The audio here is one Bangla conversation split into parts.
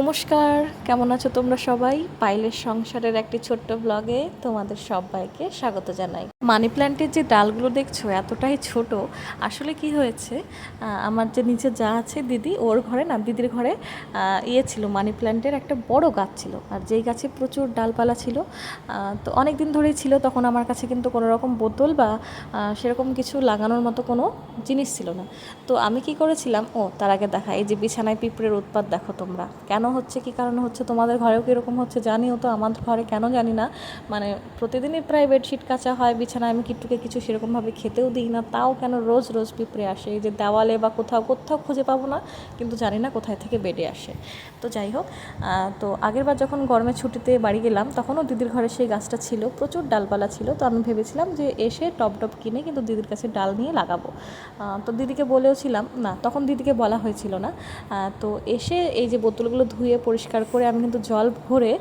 নমস্কার, কেমন আছো তোমরা সবাই? পাইলের সংসারের একটি ছোট্ট ব্লগে তোমাদের সবাইকে স্বাগত জানাই। মানি প্ল্যান্টের যে ডালগুলো দেখছ, এতটাই ছোট, আসলে কি হয়েছে? আমার যে নিচে যা আছে দিদি, ওর ঘরে না, দিদির ঘরে ইয়ে ছিল, মানি প্ল্যান্টের একটা বড় গাছ ছিল, আর যেই গাছে প্রচুর ডালপালা ছিল তো অনেক দিন ধরেই ছিল, তখন আমার কাছে কিন্তু কোনো রকম বোতল বা সেরকম কিছু লাগানোর মতো কোনো জিনিস ছিল না। তো আমি কি করেছিলাম, ও, তার আগে দেখা, এই যে বিছানায় পিঁপড়ের উৎপাত দেখো তোমরা, কেন হচ্ছে কি কারণে হচ্ছে তোমাদের ঘরেও কীরকম হচ্ছে জানিও তো আমাদের ঘরে কেন জানি না। মানে প্রতিদিনই প্রায় বেডশিট কাচা হয়, বিছানায় আমি কিট্টুকে কিছু সেরকমভাবে খেতেও দিই না, তাও কেন রোজ রোজ পিঁপড়ে আসে, এই যে দেওয়ালে বা কোথাও কোথাও খুঁজে পাবো না, কিন্তু জানি না কোথায় থেকে বেডে আসে। তো যাই হোক তো আগেরবার যখন গরমের ছুটিতে বাড়ি গেলাম, তখনও দিদির ঘরে সেই গাছটা ছিল, প্রচুর ডালপালা ছিল, তো আমি ভেবেছিলাম যে এসে টপ টপ কিনে কিন্তু দিদির কাছে ডাল নিয়ে লাগাবো। তো দিদিকে বলেওছিলাম, না, তখন দিদিকে বলা হয়েছিল না। তো এসে এই যে বোতলগুলো ধুয়ে পরিষ্কার করে আমি কিন্তু জল ভরে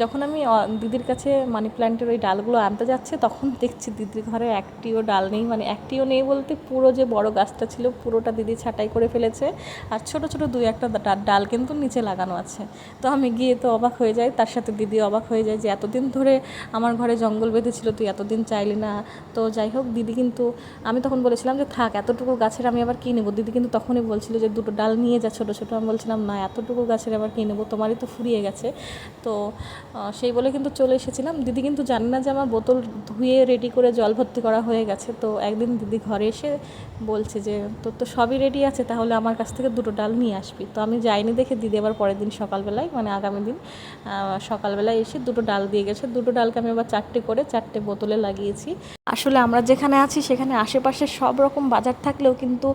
যখন আমি দিদির কাছে মানি প্ল্যান্টের ওই ডালগুলো আনতে যাচ্ছে, তখন দেখছি দিদির ঘরে একটিও ডাল নেই। মানে একটিও নেই বলতে পুরো যে বড় গাছটা ছিল পুরোটা দিদি ছাঁটাই করে ফেলেছে। আর ছোট ছোট দুই একটা ডাল কিন্তু নিচে লাগানো আছে। তো আমি গিয়ে তো অবাক হয়ে যাই, তার সাথে দিদি অবাক হয়ে যায় যে এতদিন ধরে আমার ঘরে জঙ্গল বেঁধেছিল, তুই এতদিন চাইলি না। তো যাই হোক, দিদি কিন্তু, আমি তখন বলেছিলাম যে থাক, এতটুকু গাছের আমি আবার কী নেব? দিদি কিন্তু তখনই বলছিল যে দুটো ডাল নিয়ে যা, ছোটো ছোটো। আমি বলছিলাম, না, এতটুকু গাছের আবার কী নেব, তোমারই তো ফুরিয়ে গেছে। তো সেই বলে কিন্তু চলে এসেছিলাম। দিদি কিন্তু জানে না যে আমার বোতল ধুয়ে রেডি করে জল ভর্তি করা হয়ে গেছে। তো একদিন দিদি ঘরে এসে বলছে যে, তোর তো সবই রেডি আছে, তাহলে আমার কাছ থেকে দুটো ডাল নিয়ে আসবি। তো আমি যাইনি দেখে দিদি আবার পরের দিন সকালবেলায় মানে আগামী দিন সকালবেলায় এসে দুটো ডাল দিয়ে গেছে। দুটো ডালকে আমি আবার চারটে করে চারটে বোতলে লাগিয়েছি। আসলে আমরা যেখানে আছি, সেখানে আশেপাশে সব রকম বাজার থাকলেও কিন্তু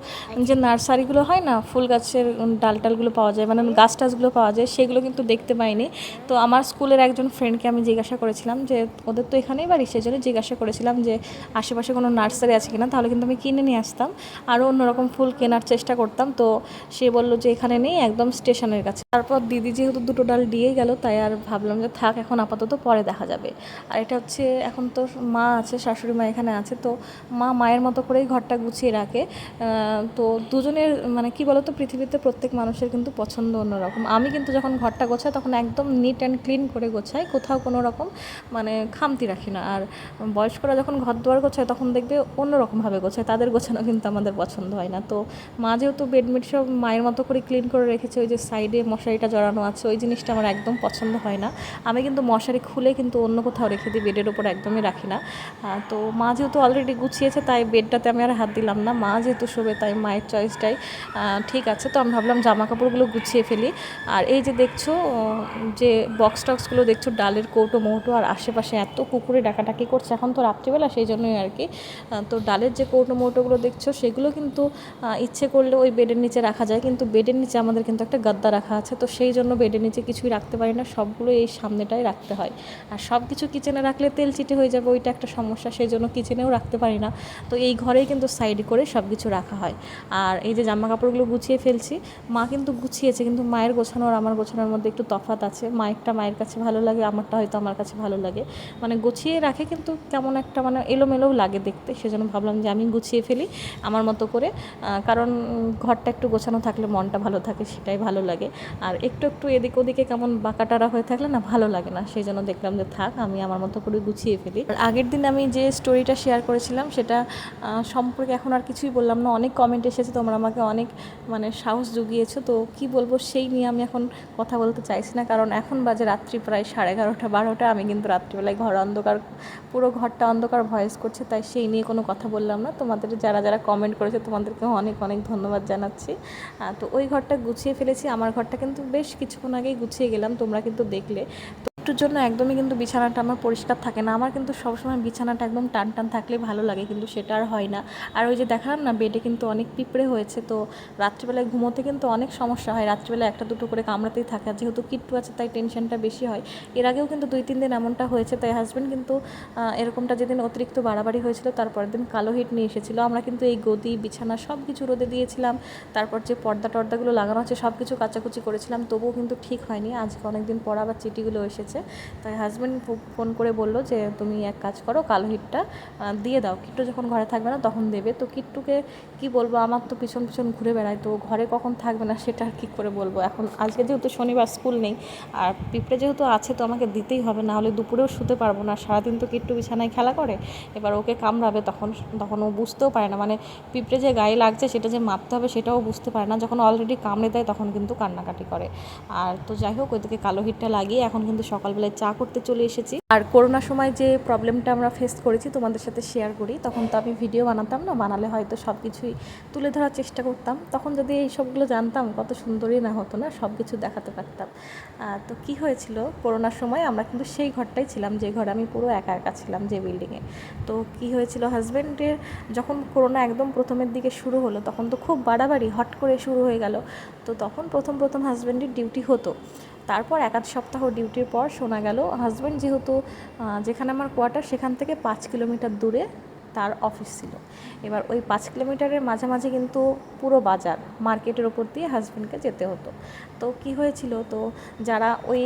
যে নার্সারিগুলো হয় না, ফুল গাছের ডাল টালগুলো পাওয়া যায় মানে গাছ টাছগুলো পাওয়া যায়, সেগুলো কিন্তু দেখতে পাইনি। তো আমার স্কুলের একজন ফ্রেন্ডকে আমি জিজ্ঞাসা করেছিলাম যে, ওদের তো এখানেই বাড়ি? সেই জন্য জিজ্ঞাসা করেছিলাম যে, আশেপাশে কোনো নার্সারি আছে কিনা? তাহলে কিন্তু আমি কিনে নিয়ে আসতাম। আরও অন্যরকম ফুল কেনার চেষ্টা করতাম। তো সে বলল যে, এখানে নেই, একদম স্টেশনের কাছে। তারপর দিদি যেহেতু দুটো ডাল দিয়ে গেল, তাই আর ভাবলাম যে, থাক, এখন আপাতত পরে দেখা যাবে। আর এটা হচ্ছে, এখন তো মা আছে, শাশুড়ি মা এখানে আছে, তো মা মায়ের মতো করেই ঘরটা গুছিয়ে রাখে। তো দুজনের মানে কি বলতো, পৃথিবীতে প্রত্যেক মানুষের কিন্তু পছন্দ অন্যরকম। আমি কিন্তু যখন ঘরটা গোছায় তখন একদম নিট অ্যান্ড ক্লিন করে গোছায় কোথাও কোনো রকম মানে খামতি রাখি না। আর বয়স্করা যখন ঘর দুয়ার গোছায় তখন দেখবে অন্যরকমভাবে গোছায়, তাদের গোছানো কিন্তু আমাদের পছন্দ হয় না। তো মা যেহেতু বেডমিট সব মায়ের মতো করে ক্লিন করে রেখেছে, ওই যে সাইডে মশারিটা জড়ানো আছে, ওই জিনিসটা আমার একদম পছন্দ হয় না। আমি কিন্তু মশারি খুলে কিন্তু অন্য কোথাও রেখে দিই বেডের ওপর একদমই রাখি না। তো মা যেহেতু অলরেডি গুছিয়েছে, তাই বেডটাতে আমি আর হাত দিলাম না। মা যেহেতু শোবে, তাই মায়ের চয়েসটাই ঠিক আছে। তো আমি ভাবলাম জামা কাপড়গুলো গুছিয়ে ফেলি। আর এই যে দেখছ যে বক্স টক্সগুলো দেখছ, ডালের কৌটো, মৌটো আর আশেপাশে এত কুকুরে ডাকাডাকি করছে এখন তো রাত্রিবেলা, সেই জন্যই আর কি। তো ডালের যে কৌটো মৌটোগুলো দেখছ, সেগুলো কিন্তু ইচ্ছে করলে ওই বেডের নিচে রাখা যায়, কিন্তু বেডের নিচে আমাদের কিন্তু একটা গাদ্দা রাখা আছে, তো সেই জন্য বেডের নিচে কিছুই রাখতে পারি না, সবগুলো এই সামনেটাই রাখতে হয়। আর সব কিছু কিচেনে রাখলে তেল চিটে হয়ে যাবে, ওইটা একটা সমস্যা, সেই জন্য কিচেনেও রাখতে পারি না। তো এই ঘরেই কিন্তু সাইড করে সব কিছু রাখা হয়। আর এই যে জামা কাপড়গুলো গুছিয়ে ফেলছি, মা কিন্তু গুছিয়েছে, কিন্তু মায়ের গোছানো আর আমার গোছানোর মধ্যে একটু তফাৎ আছে। মায়েরটা মায়ের কাছে ভালো লাগে, আমারটা হয়তো আমার কাছে ভালো লাগে। মানে গুছিয়ে রাখে কিন্তু কেমন একটা মানে এলোমেলোও লাগে দেখতে। সেজন্য ভাবলাম যে আমি গুছিয়ে ফেলি আমার মতো করে। কারণ ঘরটা একটু গোছানো থাকলে মনটা ভালো থাকে, সেটাই ভালো লাগে। আর একটু একটু এদিক ওদিকে কেমন বাঁকাটারা হয়ে থাকলে না ভালো লাগে না। সেই জন্য দেখলাম যে থাক, আমি আমার মতো করে গুছিয়ে ফেলি। আর আগের দিন আমি যে স্টোরিটা শেয়ার করেছিলাম, সেটা সম্পর্কে এখন আর কিছুই বললাম না। অনেক কমেন্ট এসেছে, তোমরা আমাকে অনেক মানে সাহস জুগিয়েছো। তো কি বলব, সেই নিয়ে আমি এখন কথা বলতে চাইছি না, কারণ এখন বাজে রাত্রি প্রায় সাড়ে এগারোটা, বারোটা। আমি কিন্তু রাত্রিবেলায় ঘর অন্ধকার, পুরো ঘরটা অন্ধকার ভয়েস করছে, তাই সেই নিয়ে কোনো কথা বললাম না। তোমাদের যারা যারা কমেন্ট করেছে তোমাদেরকে অনেক অনেক ধন্যবাদ জানাচ্ছি। তো ওই ঘরটা গুছিয়ে ফেলেছি, আমার ঘরটা কিন্তু বেশ কিছুক্ষণ আগেই গুছিয়ে গেলাম, তোমরা কিন্তু দেখলে। একটুর জন্য একদমই কিন্তু বিছানাটা আমার পরিষ্কার থাকে না। আমার কিন্তু সবসময় বিছানাটা একদম টান টান থাকলে ভালো লাগে, কিন্তু সেটা আর হয় না। আর ওই যে দেখালাম না বেডে কিন্তু অনেক পিঁপড়ে হয়েছে, তো রাত্রিবেলায় ঘুমোতে কিন্তু অনেক সমস্যা হয়। রাত্রিবেলা একটা দুটো করে কামড়াতেই থাকে, আর যেহেতু কিট্টু আছে, তাই টেনশনটা বেশি হয়। এর আগেও কিন্তু দুই, তিন দিন এমনটা হয়েছে, তাই হাজব্যান্ড কিন্তু এরকমটা যেদিন অতিরিক্ত বাড়াবাড়ি হয়েছিল, তারপরের দিন কালো হিট নিয়ে এসেছিল। আমরা কিন্তু এই গদি, বিছানা সব কিছু রোদে দিয়েছিলাম। তারপর যে পর্দা টর্দাগুলো লাগানো আছে সব কিছু কাচাকুচি করেছিলাম। তবুও কিন্তু ঠিক হয়নি। আজকে অনেক দিন পর আবার চিটিগুলো এসেছে। হচ্ছে তাই হাজব্যান্ড ফোন করে বলল যে, তুমি এক কাজ করো, কালো হিটটা দিয়ে দাও। কিট্টু যখন ঘরে থাকবে না, তখন দেবে। তো কিট্টুকে কি বলব, আমার তো পিছন পিছন ঘুরে বেড়ায়। তো ঘরে কখন থাকবে না, সেটা আর কী করে বলব? এখন আজকে যেহেতু শনিবার স্কুল নেই, আর পিঁপড়ে যেহেতু আছে, তো আমাকে দিতেই হবে। না হলে দুপুরেও শুতে পারব না। সারাদিন তো কিট্টু বিছানায় খেলা করে। এবার ওকে কামড়াবে তখন তখন ও বুঝতেও পারে না। মানে পিঁপড়ে যে গায়ে লাগছে, সেটা যে মারতে হবে, সেটাও বুঝতে পারে না। যখন অলরেডি কামড়ে দেয়, তখন কিন্তু কান্নাকাটি করে। আর তো যাই হোক, ওইদিকে কালো হিটটা লাগিয়ে এখন কিন্তু সকালবেলায় চা করতে চলে এসেছি। আর করোনার সময় যে প্রবলেমটা আমরা ফেস করেছি, তোমাদের সাথে শেয়ার করি, তখন তো আমি ভিডিও বানাতাম না, বানালে হয়তো সব কিছুই তুলে ধরার চেষ্টা করতাম। তখন যদি এই সবগুলো জানতাম, কত সুন্দরই না হতো না সব কিছু দেখাতে পারতাম। তো কি হয়েছিল? করোনার সময় আমরা কিন্তু সেই ঘরটাই ছিলাম, যে ঘরে আমি পুরো একা একা ছিলাম যে বিল্ডিংয়ে তো কি হয়েছিল? হাজব্যান্ডের যখন করোনা একদম প্রথমের দিকে শুরু হলো, তখন তো খুব বাড়াবাড়ি, হট করে শুরু হয়ে গেল। তো তখন প্রথম প্রথম হাজব্যান্ডের ডিউটি হতো। তারপর এক আধ সপ্তাহ ডিউটির পর শোনা গেল হাজব্যান্ড যেহেতু যেখানে আমার কোয়ার্টার সেখান থেকে পাঁচ কিলোমিটার দূরে তার অফিস ছিল। এবার ওই পাঁচ কিলোমিটারের মাঝামাঝি কিন্তু পুরো বাজার মার্কেটের ওপর দিয়ে হাজব্যান্ডকে যেতে হতো। তো কি হয়েছিল? তো যারা ওই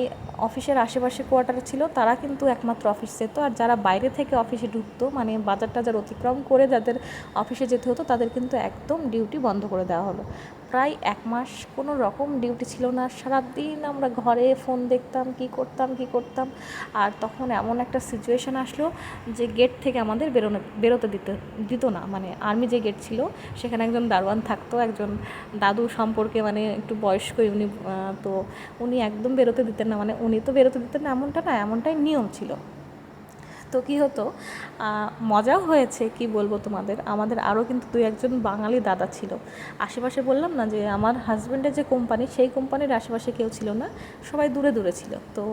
অফিসের আশেপাশে কোয়ার্টার ছিল তারা কিন্তু একমাত্র অফিস যেত আর যারা বাইরে থেকে অফিসে ঢুকতো মানে বাজার টাজার অতিক্রম করে যাদের অফিসে যেতে হতো তাদের কিন্তু একদম ডিউটি বন্ধ করে দেওয়া হলো। প্রায় এক মাস কোনো রকম ডিউটি ছিল না। সারাদিন আমরা ঘরে ফোন দেখতাম, কি করতাম কি করতাম। আর তখন এমন একটা সিচুয়েশন আসলো যে গেট থেকে আমাদের বেরোনো, বেরোতে দিতে, দিত না। মানে আর্মি যে গেট ছিল, সেখানে একজন দারোয়ান থাকতো, একজন দাদু সম্পর্কে মানে একটু বয়স্কই উনি তো উনি একদম বেরোতে দিতেন না। মানে উনি তো বেরোতে দিতেন না, এমনটা না, এমনটাই নিয়ম ছিল। তো কী হতো? মজাও হয়েছে, কি বলব তোমাদের? আমাদের আরও কিন্তু দুই একজন বাঙালি দাদা ছিল। আশেপাশে বললাম না যে আমার হাজব্যান্ডের যে কোম্পানি সেই কোম্পানির আশেপাশে কেউ ছিল না, সবাই দূরে দূরে ছিল। তো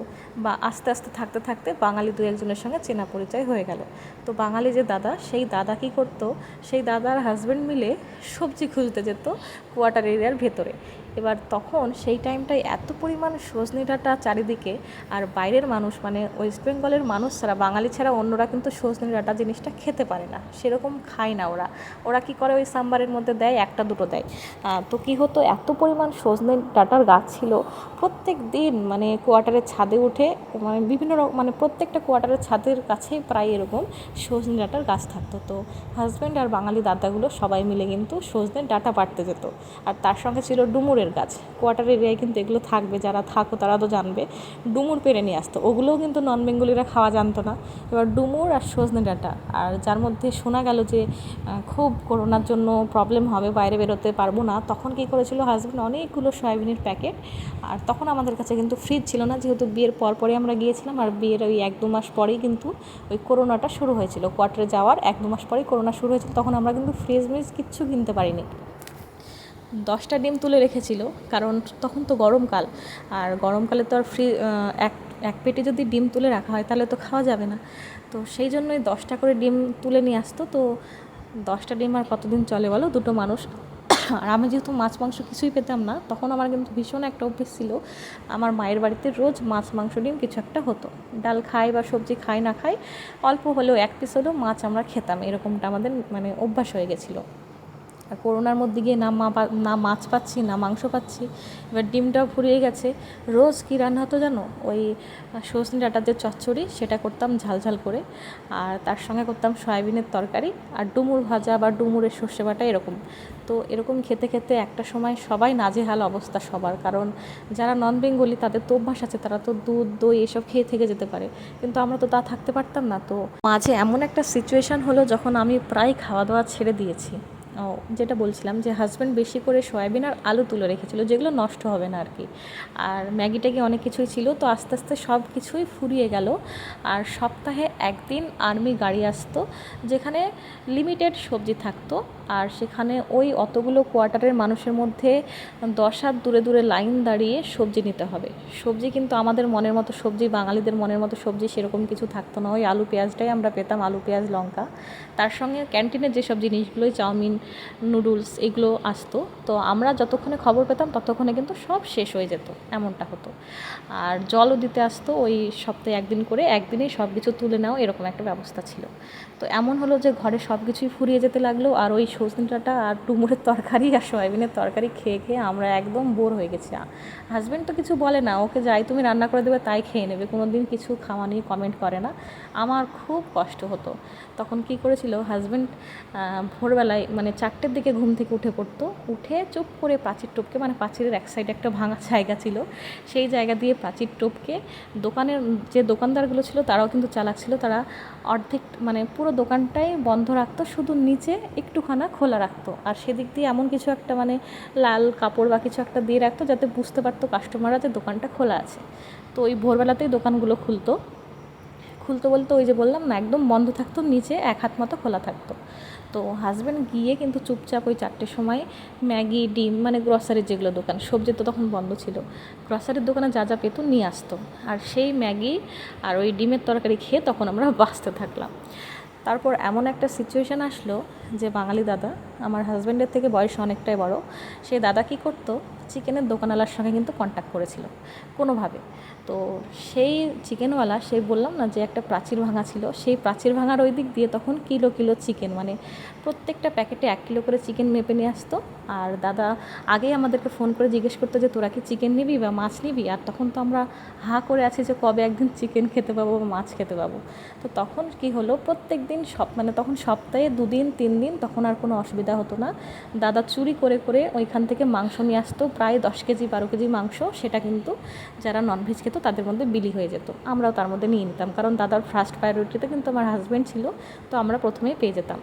বা আস্তে আস্তে থাকতে থাকতে বাঙালি দু একজনের সঙ্গে চেনা পরিচয় হয়ে গেল। তো বাঙালি যে দাদা, সেই দাদা কী করতো? সেই দাদার হাজব্যান্ড মিলে সবজি খুঁজতে যেত কোয়ার্টার এরিয়ার ভেতরে। এবার তখন সেই টাইমটায় এত পরিমাণ সজনে ডাঁটা চারিদিকে আর বাইরের মানুষ মানে ওয়েস্ট বেঙ্গলের মানুষ ছাড়া, বাঙালি ছাড়া অন্যরা কিন্তু সজনে ডাঁটা জিনিসটা খেতে পারে না। সেরকম খায় না ওরা। ওরা কি করে ওই সাম্বারের মধ্যে দেয়? একটা দুটো দেয়। তো কি হতো? এত পরিমাণ সজনে ডাঁটার গাছ ছিল। প্রত্যেক দিন মানে কোয়ার্টারের ছাদে উঠে মানে বিভিন্ন রকম মানে প্রত্যেকটা কোয়ার্টারের ছাদের কাছেই প্রায় এরকম সজনে ডাঁটার গাছ থাকতো। তো হাজব্যান্ড আর বাঙালি দাদাগুলো সবাই মিলে কিন্তু সজনে ডাঁটা পাড়তে যেত। আর তার সঙ্গে ছিল ডুমুরের গাছ। কোয়ার্টার এরিয়ায় কিন্তু এগুলো থাকবে, যারা থাকো তারা তো জানবে। ডুমুর পেরে নিয়ে আসতো। ওগুলোও কিন্তু নন বেঙ্গলিরা খাওয়া জানতো না। এবার ডুমুর আর সজনে ডাঁটা, আর যার মধ্যে শোনা গেল যে খুব করোনার জন্য প্রবলেম হবে, বাইরে বেরোতে পারব না, তখন কী করেছিল হাজব্যান্ড অনেকগুলো সয়াবিনের প্যাকেট, আর তখন আমাদের কাছে কিন্তু ফ্রিজ ছিল না। যেহেতু বিয়ের পর পরে আমরা গিয়েছিলাম, আর বিয়ের ওই এক দু মাস পরেই কিন্তু ওই করোনাটা শুরু হয়েছিল। কোয়ার্টারে যাওয়ার এক দু মাস পরেই করোনা শুরু হয়েছিল, তখন আমরা কিন্তু ফ্রিজ মিজ কিচ্ছু কিনতে পারিনি। দশটা ডিম তুলে রেখেছিল, কারণ তখন তো গরমকাল। আর গরমকালে তো আর ফ্রি এক এক পেটে যদি ডিম তুলে রাখা হয়, তাহলে তো খাওয়া যাবে না। তো সেই জন্যই দশটা করে ডিম তুলে নিয়ে আসতো। তো দশটা ডিম আর কতদিন চলে বলো? দুটো মানুষ। আর আমি যেহেতু মাছ, মাংস কিছুই পেতাম না, তখন আমার কিন্তু ভীষণ একটা অভ্যেস ছিল, আমার মায়ের বাড়িতে রোজ মাছ, মাংস, ডিম কিছু একটা হতো। ডাল খাই বা সবজি খাই, না খাই, অল্প হলেও এক পিস হলেও মাছ আমরা খেতাম, এরকমটা আমাদের মানে অভ্যাস হয়ে গেছিল। আর করোনার মধ্যে গিয়ে না মা না মাছ পাচ্ছি, না মাংস পাচ্ছি। এবার ডিমটাও ফুরিয়ে গেছে। রোজ কী রান্না হতো জানো? ওই সজনে ডাঁটার যে চচ্চড়ি, সেটা করতাম ঝাল ঝাল করে। আর তার সঙ্গে করতাম সয়াবিনের তরকারি আর ডুমুর ভাজা বা ডুমুরের সর্ষে বাটা এরকম। তো এরকম খেতে খেতে একটা সময় সবাই নাজেহাল অবস্থা সবার। কারণ যারা নন বেঙ্গলি তাদের তো অভ্যাস আছে, তারা তো দুধ, দই এসব খেয়ে থেকে যেতে পারে। কিন্তু আমরা তো তা থাকতে পারতাম না। তো মাঝে এমন একটা সিচুয়েশান হলো যখন আমি প্রায় খাওয়া দাওয়া ছেড়ে দিয়েছি। যেটা বলছিলাম যে হাজব্যান্ড বেশি করে সয়াবিন আর আলু তুলে রেখেছিল, যেগুলো নষ্ট হবে না আর কি আর ম্যাগি ট্যাগি অনেক কিছুই ছিল, তো আস্তে আস্তে সব কিছুই ফুরিয়ে গেল। আর সপ্তাহে একদিন আর্মি গাড়ি আসতো, যেখানে লিমিটেড সবজি থাকতো। আর সেখানে ওই অতগুলো কোয়ার্টারের মানুষের মধ্যে দশ হাত দূরে দূরে লাইন দাঁড়িয়ে সবজি নিতে হবে। সবজি কিন্তু আমাদের মনের মতো সবজি, বাঙালিদের মনের মতো সবজি সেরকম কিছু থাকতো না। ওই আলু, পেঁয়াজটাই আমরা পেতাম, আলু, পেঁয়াজ, লঙ্কা। তার সঙ্গে ক্যান্টিনের যেসব জিনিসগুলোই, চাউমিন নুডলস এগুলো আসতো। তো আমরা যতক্ষণে খবর পেতাম, ততক্ষণে কিন্তু সব শেষ হয়ে যেত, এমনটা হতো। আর জলও দিতে আসতো, ওই সপ্তাহে একদিন করে, একদিনেই সব কিছু তুলে নেওয়া এরকম একটা ব্যবস্থা ছিল। তো এমন হলো যে ঘরে সব কিছুই ফুরিয়ে যেতে লাগল আর ওই সজনে ডাঁটা আর ডুমুরের তরকারি আর সয়াবিনের তরকারি খেয়ে খেয়ে আমরা একদম বোর হয়ে গেছি। হাজব্যান্ড তো কিছু বলে না, ওকে যাই তুমি রান্না করে দেবে তাই খেয়ে নেবে কোনো দিন কিছু খাওয়া নিয়ে কমেন্ট করে না। আমার খুব কষ্ট হতো। তখন কি করেছিল হাজব্যান্ড ভোরবেলায় মানে চারটের দিকে ঘুম থেকে উঠে পড়তো, উঠে চুপ করে প্রাচীর টপকে মানে প্রাচীরের এক সাইডে একটা ভাঙা জায়গা ছিল, সেই জায়গা দিয়ে প্রাচীর টপকে দোকানের যে দোকানদারগুলো ছিল তারাও কিন্তু চালাক ছিল, তারা অর্ধেক মানে পুরো দোকানটাই বন্ধ রাখতো, শুধু নিচে একটুখানা খোলা রাখতো। আর সেদিক দিয়ে এমন কিছু একটা মানে লাল কাপড় বা কিছু একটা দিয়ে রাখতো যাতে বুঝতে পারতো কাস্টমাররা যে দোকানটা খোলা আছে। তো ওই ভোরবেলাতেই দোকানগুলো খুলতো। খুলতো বলতে ওই যে বললাম না, একদম বন্ধ থাকতো, নিচে এক হাত মতো খোলা থাকতো। তো হাজব্যান্ড গিয়ে কিন্তু চুপচাপ ওই চারটের সময় ম্যাগি, ডিম মানে গ্রসারির যেগুলো দোকান, সবজি তো তখন বন্ধ ছিল গ্রসারির দোকানে যা যা পেতো নিয়ে আসতো। আর সেই ম্যাগি আর ওই ডিমের তরকারি খেয়ে তখন আমরা বাঁচতে থাকলাম। তারপর এমন একটা সিচুয়েশান আসলো যে বাঙালি দাদা, আমার হাজব্যান্ডের থেকে বয়স অনেকটাই বড়, সেই দাদা কি করতো চিকেনের দোকানওয়ালার সঙ্গে কিন্তু কন্ট্যাক্ট করেছিল কোনোভাবে। তো সেই চিকেনওয়ালা সেই বললাম না যে একটা প্রাচীর ভাঙা ছিল, সেই প্রাচীর ভাঙার ওই দিক দিয়ে তখন কিলো কিলো চিকেন মানে প্রত্যেকটা প্যাকেটে এক কিলো করে চিকেন মেপে নিয়ে আসতো। আর দাদা আগেই আমাদেরকে ফোন করে জিজ্ঞেস করতো যে, তোরা কি চিকেন নিবি বা মাছ নিবি? আর তখন তো আমরা হা করে আছি যে, কবে একদিন চিকেন খেতে পাবো বা মাছ খেতে পাবো? তো তখন কি হলো প্রত্যেক দিন সব মানে তখন সপ্তাহে দুদিন তিন দিন তখন আর কোনো অসুবিধা হতো না। দাদা চুরি করে করে ওইখান থেকে মাংস নিয়ে আসতো প্রায় দশ কেজি, বারো কেজি মাংস সেটা কিন্তু যারা ননভেজ খেত তাদের মধ্যে বিলি হয়ে যেত। আমরাও তার মধ্যে নিয়ে নিতাম। কারণ দাদার ফার্স্ট প্রায়োরিটিতে কিন্তু আমার হাজব্যান্ড ছিল, তো আমরা প্রথমেই পেয়ে যেতাম।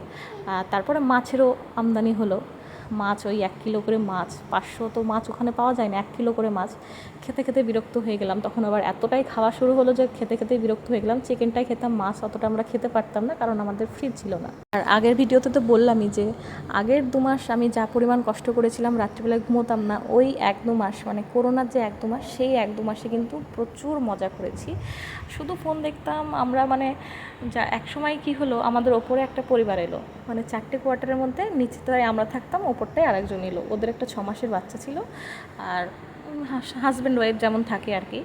তারপরে মাছেরও আমদানি হলো। মাছ ওই এক কিলো করে মাছ, পাঁচশো তো মাছ ওখানে পাওয়া যায় না, এক কিলো করে মাছ। খেতে খেতে বিরক্ত হয়ে গেলাম। তখন আবার এতটাই খাওয়া শুরু হলো যে খেতে খেতে বিরক্ত হয়ে গেলাম। চিকেনটাই খেতাম, মাছ অতটা আমরা খেতে পারতাম না কারণ আমাদের ফ্রিজ ছিল না। আর আগের ভিডিওতে তো বললামই যে আগের দু মাস আমি যা পরিমাণ কষ্ট করেছিলাম, রাত্রিবেলায় ঘুমোতাম না, ওই এক দু মাস মানে করোনার যে এক দু মাস, সেই এক দু মাসে কিন্তু প্রচুর মজা করেছি। শুধু ফোন দেখতাম, আমরা মানে যা এক সময় কি হলো, আমাদের ওপরে একটা পরিবার এলো। মানে চারটে কোয়ার্টারের মধ্যে নিচেটায় আমরা থাকতাম, ওপরটায় আরেকজন এলো। ওদের একটা ছ মাসের বাচ্চা ছিল। আর হাজব্যান্ড ওয়াইফ যেমন থাকে আর কি।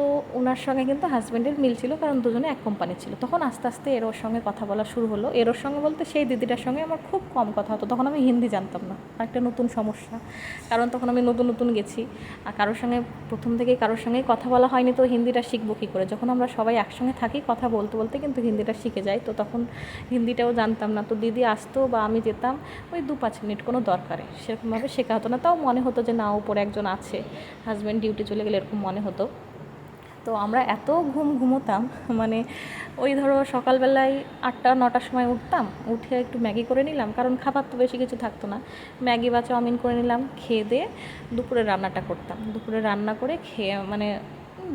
তো ওনার সঙ্গে কিন্তু হাজব্যান্ডের মিল ছিল, কারণ দুজনে এক কোম্পানি ছিল। তখন আস্তে আস্তে এর ওর সঙ্গে কথা বলা শুরু হলো। এর ওর সঙ্গে বলতে সেই দিদিটার সঙ্গে আমার খুব কম কথা হতো। তখন আমি হিন্দি জানতাম না। একটা নতুন সমস্যা। কারণ তখন আমি নতুন নতুন গেছি। আর কারোর সঙ্গে, প্রথম থেকেই কারোর সঙ্গেই কথা বলা হয়নি তো হিন্দিটা শিখব কী করে? যখন আমরা সবাই একসঙ্গে থাকি কথা বলতে বলতে কিন্তু হিন্দিটা শিখে যাই তো তখন হিন্দিটাও জানতাম না। তো দিদি আসতো বা আমি যেতাম, ওই দু পাঁচ মিনিট কোনো দরকারে। সেরকমভাবে শেখা হতো না। তাও মনে হতো যে না, উপরে একজন আছে। হাজব্যান্ড ডিউটি চলে গেলে এরকম মনে হতো। তো আমরা এত ঘুম ঘুমোতাম মানে ওই ধরো সকালবেলায় আটটা, নটার সময় উঠতাম, উঠে একটু ম্যাগি করে নিলাম, কারণ খাবার তো বেশি কিছু থাকতো না। ম্যাগি বা চাউমিন করে নিলাম, খেয়ে দিয়ে দুপুরে রান্নাটা করতাম। দুপুরে রান্না করে খেয়ে মানে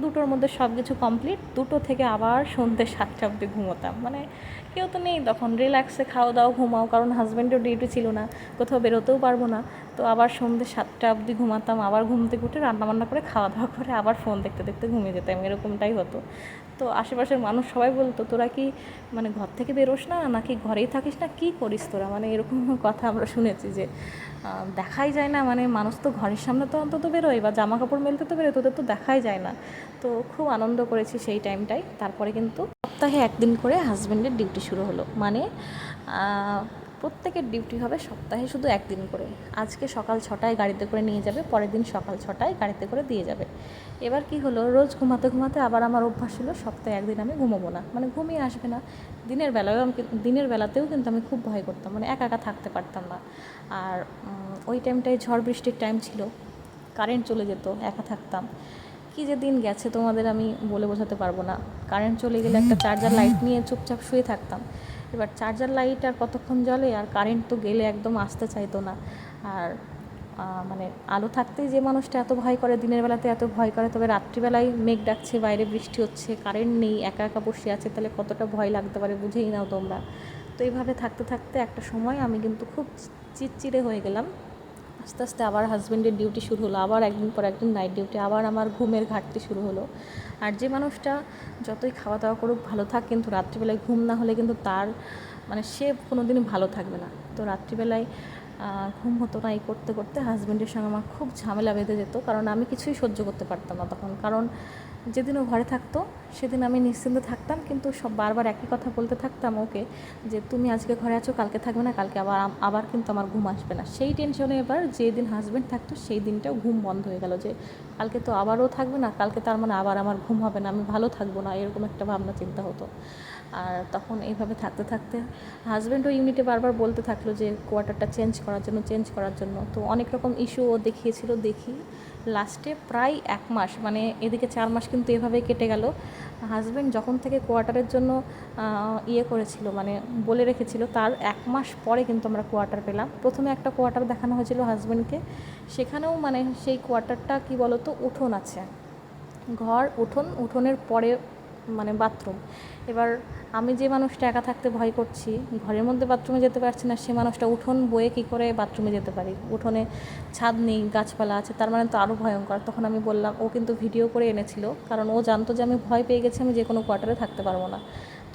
দুটোর মধ্যে সব কিছু কমপ্লিট দুটো থেকে আবার সন্ধ্যে সাতটা অবধি ঘুমোতাম। মানে কেউ তো নেই। তখন রিল্যাক্সে খাওয়া দাওয়া ঘুমাও, কারণ হাজব্যান্ডের ডিউটি ছিল না, কোথাও বেরোতেও পারব না। তো আবার সন্ধ্যে সাতটা অবধি ঘুমাতাম, আবার ঘুম থেকে উঠে রান্নাবান্না করে খাওয়া দাওয়া করে আবার ফোন দেখতে দেখতে ঘুমিয়ে যেতাম, এরকমটাই হতো। তো আশেপাশের মানুষ সবাই বলতো, তোরা কি মানে ঘর থেকে বেরোস না, নাকি ঘরেই থাকিস না? কী করিস তোরা? মানে এরকম কথা আমরা শুনেছি যে দেখাই যায় না। মানে মানুষ তো ঘরের সামনে তো অন্তত বেরোয়, বা জামা কাপড় মেলতে তো বেরোয়, তোদের তো দেখাই যায় না। তো খুব আনন্দ করেছি সেই টাইমটাই তারপরে কিন্তু সপ্তাহে একদিন করে হাজব্যান্ডের ডিউটি শুরু হলো। মানে প্রত্যেকের ডিউটি হবে সপ্তাহে শুধু একদিন করে। আজকে সকাল ছটায় গাড়িতে করে নিয়ে যাবে, পরের দিন সকাল ছটায় গাড়িতে করে দিয়ে যাবে। এবার কি হলো, রোজ ঘুমাতে ঘুমাতে আবার আমার অভ্যাস ছিল, সপ্তাহে একদিন আমি ঘুমোবো না। মানে ঘুমিয়ে আসবে না। দিনের বেলায়ও আমি দিনের বেলাতেও কিন্তু আমি খুব ভয় করতাম। মানে একা একা থাকতে পারতাম না। আর ওই টাইমটায় ঝড় বৃষ্টির টাইম ছিল। কারেন্ট চলে যেত, একা থাকতাম। কী যে দিন গেছে তোমাদের আমি বলে বোঝাতে পারব না। কারেন্ট চলে গেলে একটা চার্জার লাইট নিয়ে চুপচাপ শুয়ে থাকতাম। এবার চার্জার লাইট আর কতক্ষণ জ্বলে আর কারেন্ট তো গেলে একদম আসতে চাইতো না। আর মানে আলো থাকতেই যে মানুষটা এত ভয় করে, দিনের বেলাতে এত ভয় করে, তবে রাত্রিবেলায় মেঘ ডাকছে, বাইরে বৃষ্টি হচ্ছে কারেন্ট নেই, একা একা বসে আছে, তাহলে কতটা ভয় লাগতে পারে বুঝেই নাও তোমরা। তো এইভাবে থাকতে থাকতে একটা সময় আমি কিন্তু খুব চিড়চিড়ে হয়ে গেলাম। আস্তে আস্তে আবার হাজব্যান্ডের ডিউটি শুরু হলো, আবার একদিন পর একদিন নাইট ডিউটি আবার আমার ঘুমের ঘাটতি শুরু হলো। আর যে মানুষটা যতই খাওয়া দাওয়া করুক, ভালো থাক কিন্তু রাত্রিবেলায় ঘুম না হলে কিন্তু তার মানে সে কোনো দিনই ভালো থাকবে না। তো রাত্রিবেলায় ঘুম হতো না এই করতে করতে হাজব্যান্ডের সঙ্গে আমার খুব ঝামেলা বেঁধে যেত, কারণ আমি কিছুই সহ্য করতে পারতাম না তখন। কারণ যেদিন ও ঘরে থাকতো, সেদিন আমি নিশ্চিন্তে থাকতাম, কিন্তু সব বারবার একই কথা বলতে থাকতাম ওকে যে, তুমি আজকে ঘরে আছো, কালকে থাকবে না, কালকে আবার আবার কিন্তু আমার ঘুম আসবে না। সেই টেনশনে এবার যেদিন হাজব্যান্ড থাকতো, সেই দিনটাও ঘুম বন্ধ হয়ে গেল যে, কালকে তো আবারও থাকবে না, কালকে তার মানে আবার আমার ঘুম হবে না, আমি ভালো থাকব না। এরকম একটা ভাবনা চিন্তা হতো। আর তখন এইভাবে থাকতে থাকতে হাজব্যান্ডও ইউনিটে বারবার বলতে থাকল যে কোয়ার্টারটা চেঞ্জ করার জন্য চেঞ্জ করার জন্য। তো অনেক রকম ইস্যু ও দেখিয়েছিল, দেখি। লাস্টে প্রায় এক মাস মানে এদিকে চার মাস কিন্তু এভাবে কেটে গেল। হাজব্যান্ড যখন থেকে কোয়ার্টারের জন্য ইয়ে করেছিল মানে বলে রেখেছিল, তার এক মাস পরে কিন্তু আমরা কোয়ার্টার পেলাম। প্রথমে একটা কোয়ার্টার দেখানো হয়েছিল হাজব্যান্ডকে সেখানেও মানে সেই কোয়ার্টারটা কি বলতো, উঠোন আছে। ঘর, উঠোন, উঠোনের পরে মানে বাথরুম। এবার আমি যে মানুষটা একা থাকতে ভয় করছি, ঘরের মধ্যে বাথরুমে যেতে পারছি না, সে মানুষটা উঠোন বয়ে কী করে বাথরুমে যেতে পারি? উঠোনে ছাদ নেই, গাছপালা আছে, তার মানে তো আরও ভয়ঙ্কর। তখন আমি বললাম, ও কিন্তু ভিডিও করে এনেছিল, কারণ ও জানতো যে আমি ভয় পেয়ে গেছি, আমি যে কোনো কোয়ার্টারে থাকতে পারব না।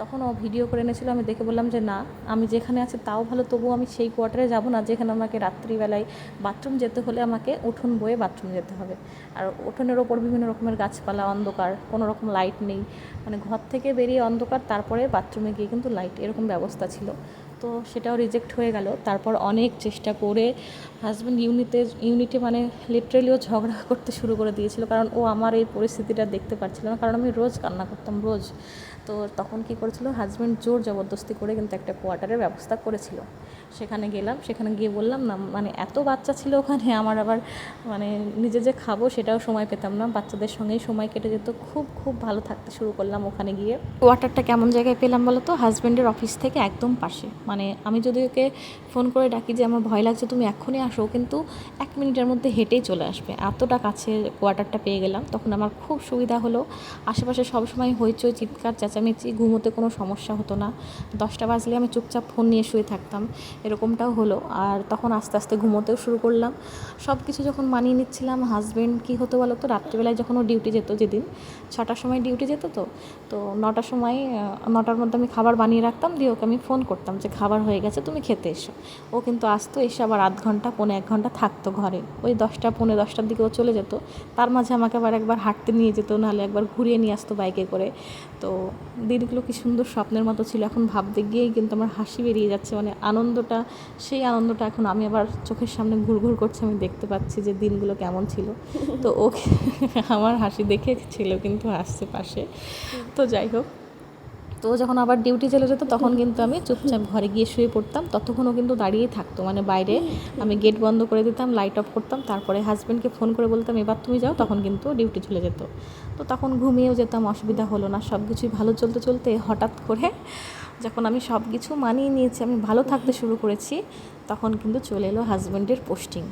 তখন ও ভিডিও করে এনেছিল, আমি দেখে বললাম যে না, আমি যেখানে আছি তাও ভালো তবু আমি সেই কোয়ার্টারে যাব না, যেখানে আমাকে রাত্রিবেলায় বাথরুম যেতে হলে আমাকে উঠোন বয়ে বাথরুম যেতে হবে। আর উঠোনের ওপর বিভিন্ন রকমের গাছপালা, অন্ধকার, কোনো রকম লাইট নেই। মানে ঘর থেকে বেরিয়ে অন্ধকার, তারপরে বাথরুমে গিয়ে কিন্তু লাইট, এরকম ব্যবস্থা ছিল। তো সেটাও রিজেক্ট হয়ে গেল। তারপর অনেক চেষ্টা করে হাজব্যান্ড ইউনিটে ইউনিটে মানে লিটারেলিও ঝগড়া করতে শুরু করে দিয়েছিল, কারণ ও আমার এই পরিস্থিতিটা দেখতে পারছিল না। কারণ আমি রোজ কান্না করতাম, রোজ। তো তখন কি করেছিল? হাজব্যান্ড জোর জবরদস্তি করে কিন্তু একটা কোয়ার্টারের ব্যবস্থা করেছিল। সেখানে গেলাম, সেখানে গিয়ে বললাম, না মানে এত বাচ্চা ছিল ওখানে, আমার আবার মানে নিজে যে খাব সেটাও সময় পেতাম না। বাচ্চাদের সঙ্গেই সময় কেটে যেত। খুব খুব ভালো থাকতে শুরু করলাম ওখানে গিয়ে। কোয়ার্টারটা কেমন জায়গায় পেলাম বলো তো হাজব্যান্ডের অফিস থেকে একদম পাশে। মানে আমি যদি ওকে ফোন করে ডাকি যে, আমার ভয় লাগছে, তুমি এখনই আসো। কিন্তু এক মিনিটের মধ্যে হেঁটেই চলে আসবে। এতটা কাছে কোয়ার্টারটা পেয়ে গেলাম। তখন আমার খুব সুবিধা হলো। আশেপাশে সবসময় হইচই, চিৎকার চেঁচামেচি, ঘুমোতে কোনো সমস্যা হতো না। দশটা বাজলে আমি চুপচাপ ফোন নিয়ে শুয়ে থাকতাম। এরকমটাও হলো। আর তখন আস্তে আস্তে ঘুমোতেও শুরু করলাম। সব কিছু যখন মানিয়ে নিচ্ছিলাম হাজব্যান্ড কী হতো বলো তো রাত্রিবেলায় যখন ও ডিউটি যেত যেদিন, ছটার সময় ডিউটি যেত তো? তো নটার সময় নটার মধ্যে আমি খাবার বানিয়ে রাখতাম, দিয়ে ওকে আমি ফোন করতাম যে, খাবার হয়ে গেছে, তুমি খেতে এসো। ও কিন্তু আসতো, এসে আবার আধ ঘণ্টা, পৌনে এক ঘণ্টা থাকতো ঘরে। ওই দশটা, পৌনে দশটার দিকে ও চলে যেত। তার মাঝে আমাকে আবার একবার হাঁটতে নিয়ে যেত, নাহলে একবার ঘুরিয়ে নিয়ে আসতো বাইকে করে। তো দিনগুলো কি সুন্দর স্বপ্নের মতো ছিল, এখন ভাবতে গিয়েই কিন্তু আমার হাসি বেরিয়ে যাচ্ছে মানে আনন্দটা, সেই আনন্দটা এখন আমি আবার চোখের সামনে ঘুরঘুর করছি, আমি দেখতে পাচ্ছি যে দিনগুলো কেমন ছিল। তো ওকে, আমার হাসি দেখে ছিল কিন্তু হাসছে পাশে। তো যাই হোক তো যখন আবার ডিউটি চলে যেত, তখন কিন্তু আমি চুপচাপ ঘরে গিয়ে শুয়ে পড়তাম। ততক্ষণও কিন্তু দাঁড়িয়েই থাকতো। মানে বাইরে আমি গেট বন্ধ করে দিতাম লাইট অফ করতাম। তারপরে হাজব্যান্ডকে ফোন করে বলতাম, এবার তুমি যাও। তখন কিন্তু ডিউটি চলে যেত। তো তখন ঘুমিয়েও যেতাম, অসুবিধা হলো না। সব কিছুই ভালো চলতে চলতে হঠাৎ করে যখন আমি সব কিছু মানিয়ে নিয়েছি, আমি ভালো থাকতে শুরু করেছি, তখন কিন্তু চলে এলো হাজব্যান্ডের পোস্টিং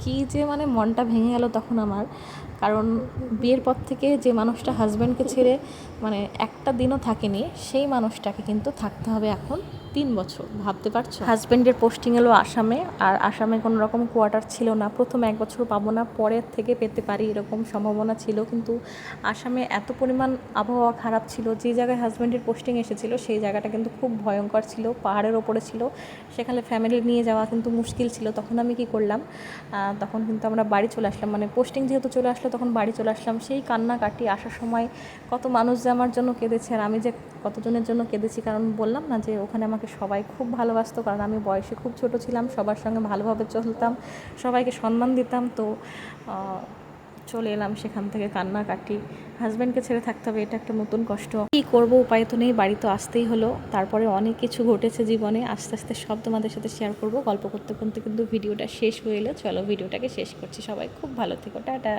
কী যে মানে মনটা ভেঙে গেল তখন আমার। কারণ বিয়ের পর থেকে যে মানুষটা হাজব্যান্ডকে ছেড়ে মানে একটা দিনও থাকেনি, সেই মানুষটাকে কিন্তু থাকতে হবে এখন। তিন বছর, ভাবতে পারছ? হাজব্যান্ডের পোস্টিং এলো আসামে, আর আসামে কোনো রকম কোয়ার্টার ছিল না। প্রথম এক বছর পাবো না, পরের থেকে পেতে পারি এরকম সম্ভাবনা ছিল। কিন্তু আসামে এত পরিমাণ আবহাওয়া খারাপ ছিল, যে জায়গায় হাজব্যান্ডের পোস্টিং এসেছিল, সেই জায়গাটা কিন্তু খুব ভয়ঙ্কর ছিল, পাহাড়ের ওপরে ছিল। সেখানে ফ্যামিলি নিয়ে যাওয়া কিন্তু মুশকিল ছিল। তখন আমি কি করলাম? তখন কিন্তু আমরা বাড়ি চলে আসলাম। মানে পোস্টিং যেহেতু চলে আসলো, তখন বাড়ি চলে আসলাম। সেই কান্নাকাটি, আসার সময় কত মানুষ যে আমার জন্য কেঁদেছে, আর আমি যে কতজনের জন্য কেঁদেছি, কারণ বললাম না যে ওখানে আমাকে সবাই খুব ভালোবাসতো, কারণ আমি বয়সে খুব ছোট ছিলাম, সবার সঙ্গে ভালোভাবে চলতাম, সবাইকে সম্মান দিতাম, তো চলে এলাম সেখান থেকে কান্নাকাটি। হাজব্যান্ডকে ছেড়ে থাকতে হবে, এটা একটা নতুন কষ্ট। কী করব, উপায় তো নেই, বাড়ি তো আসতেই হলো। তারপরে অনেক কিছু ঘটেছে জীবনে, আস্তে আস্তে সব তোমাদের সাথে শেয়ার করব। গল্প করতে করতে কিন্তু ভিডিওটা শেষ হয়ে এলো, চলো ভিডিওটাকে শেষ করছি সবাই। খুব ভালো থেকো, টাটা।